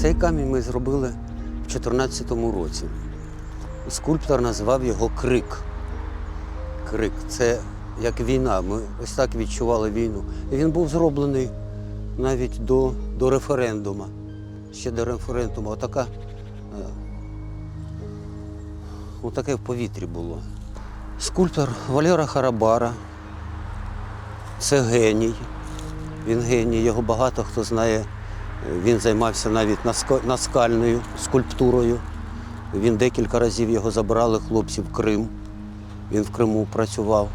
Цей камінь ми зробили в 2014 році. Скульптор назвав його Крик. Крик це як війна. Ми ось так відчували війну. І він був зроблений навіть до, до референдуму. Ще до референдуму. Отака, е, отаке в повітрі було. Скульптор Валера Харабара. Це геній. Він геній, його багато хто знає. Він займався навіть наскальною скульптурою. Він декілька разів його забрали хлопці в Крим. Він в Криму працював.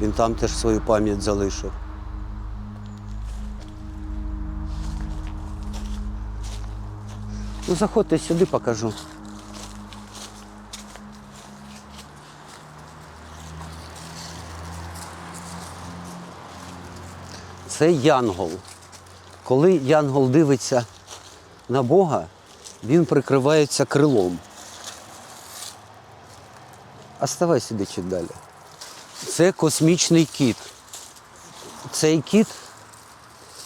Він там теж свою пам'ять залишив. Ну, заходьте сюди, покажу. Це янгол. Коли янгол дивиться на Бога, він прикривається крилом. А ставай сюди чуть далі. Це космічний кіт. Цей кіт,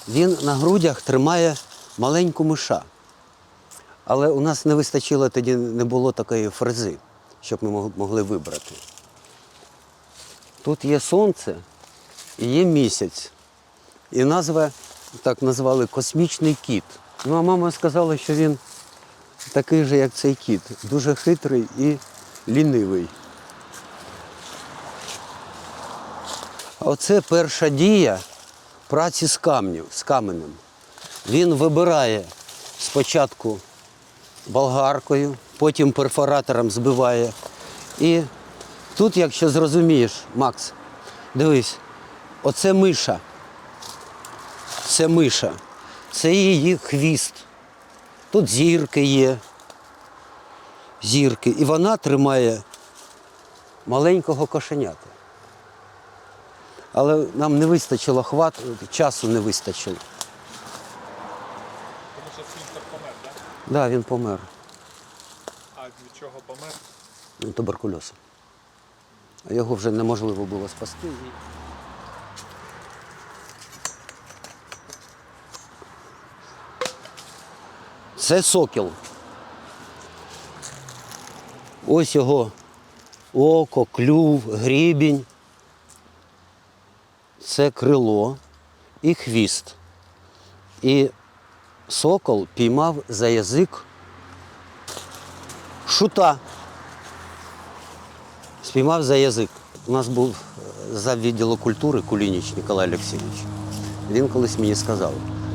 він на грудях тримає маленьку миша. Але у нас не вистачило тоді, не було такої фрези, щоб ми могли вибрати. Тут є сонце і є місяць. І назва так назвали космічний кіт. Ну а мама сказала, що він такий же, як цей кіт, дуже хитрий і лінивий. Оце перша дія праці з камню, з каменем. Він вибирає спочатку болгаркою, потім перфоратором збиває. І тут, якщо зрозумієш, Макс, дивись, оце миша. Це миша. Це її хвіст. Тут зірки є. Зірки. І вона тримає маленького кошенята. Але нам не вистачило хват, часу не вистачило. Тому що Свінтер помер, так? Так, да, він помер. А від чого помер? Туберкульоз. А його вже неможливо було спасти. Це сокіл. Ось його око, клюв, грібінь. Це крило і хвіст. І сокол піймав за язик шута. Спіймав за язик. У нас був е, за відділу культури Кулініч Ніколай Олексійович. Він колись мені сказав,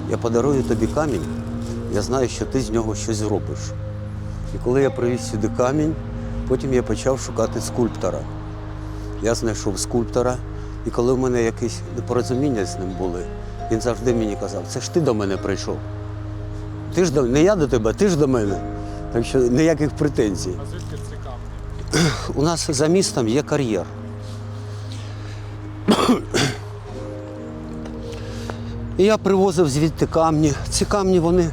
я подарую тобі камінь, я знаю, що ти з нього щось зробиш. І коли я привіз сюди камінь, потім я почав шукати скульптора. Я знайшов скульптора, і коли в мене якісь непорозуміння з ним були, він завжди мені казав, це ж ти до мене прийшов. Ти ж до не я до тебе, ти ж до мене. Так що ніяких претензій. А звідки ці камні? У нас за містом є кар'єр. І я привозив звідти камні. Ці камні вони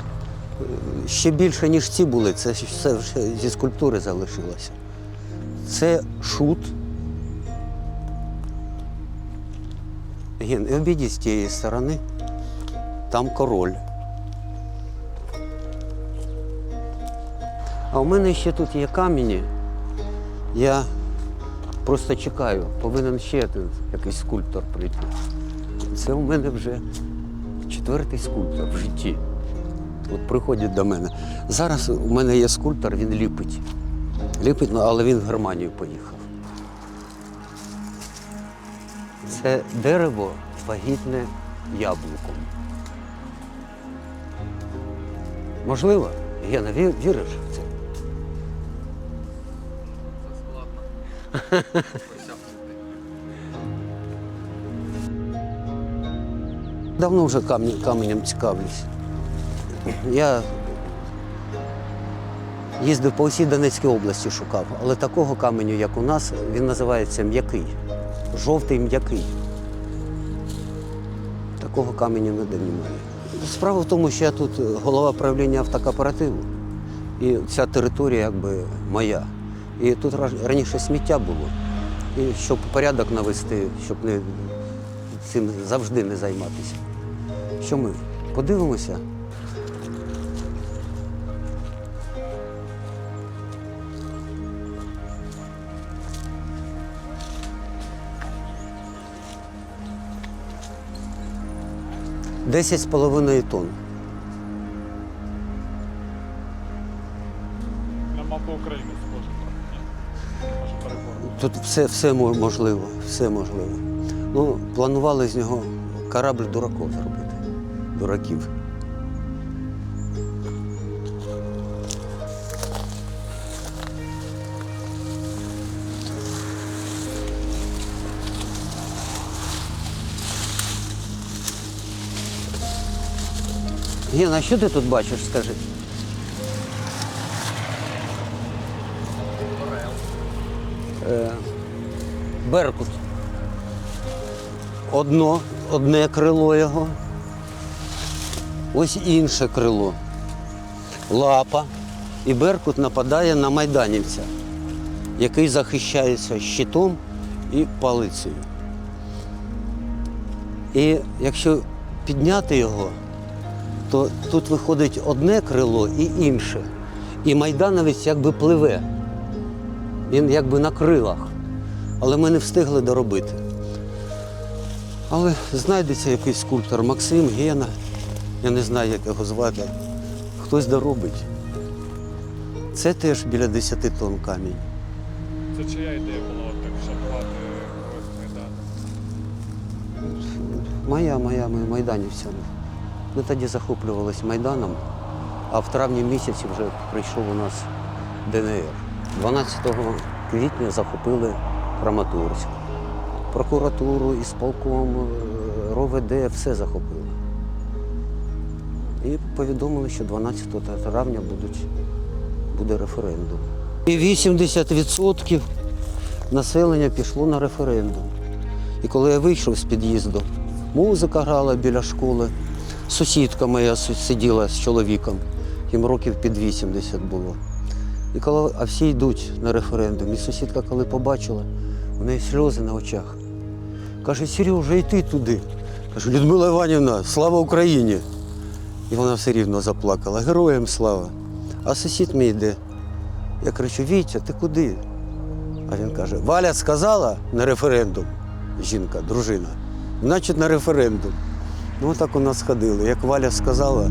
ще більше, ніж ці були. Це все зі скульптури залишилося. Це шут. Ген, і обійдіть з тієї сторони. Там король. А у мене ще тут є камені. Я просто чекаю, повинен ще один якийсь скульптор прийти. Це у мене вже четвертий скульптор в житті. От приходять до мене. Зараз у мене є скульптор, він ліпить. Ліпить, ну, але він в Германію поїхав. Це дерево вагітне яблуком. Можливо? Гена, ві- віриш в це? Це складно. Давно вже каменем цікавлюсь. Я їздив по усій Донецькій області, шукав, але такого каменю, як у нас, він називається м'який. Жовтий м'який. Такого каменю ніде немає. Справа в тому, що я тут голова правління автокооперативу. І ця територія якби моя. І тут раніше сміття було. І щоб порядок навести, щоб не, цим завжди не займатися. Що ми подивимося? 10,5 тонн. На мапу України схоже перебор. Тут все, все можливо, все можливо. Ну, планували з нього корабль дураков зробити. Дураків. Гена, а що ти тут бачиш, скажи? Е, Беркут. Одно, одне крило його. Ось інше крило. Лапа. І Беркут нападає на майданівця, який захищається щитом і палицею. І якщо підняти його, то тут виходить одне крило і інше. І майдановець якби пливе. Він якби на крилах. Але ми не встигли доробити. Але знайдеться якийсь скульптор Максим, Гена. Я не знаю, як його звати. Хтось доробить. Це теж біля 10 тонн камінь. Це чия ідея була так шарпати весь майдан? Моя, моя, ми майданівцями. Ми тоді захоплювалися Майданом, а в травні місяці вже прийшов у нас ДНР. 12 квітня захопили Краматорськ. Прокуратуру, ісполком, е, РОВД, все захопили. І повідомили, що 12 травня будуть, буде референдум. І 80% населення пішло на референдум. І коли я вийшов з під'їзду, музика грала біля школи. Сусідка моя сиділа з чоловіком, їм років під 80 було. І коли, а всі йдуть на референдум. І сусідка, коли побачила, у неї сльози на очах. Каже, Сережа, йти туди. Кажу, Людмила Іванівна, слава Україні! І вона все рівно заплакала. Героям слава. А сусід мій йде. Я кричу, Вітя, ти куди? А він каже: Валя сказала на референдум. Жінка, дружина. Значить, на референдум. Ну, так у нас ходили. Як Валя сказала,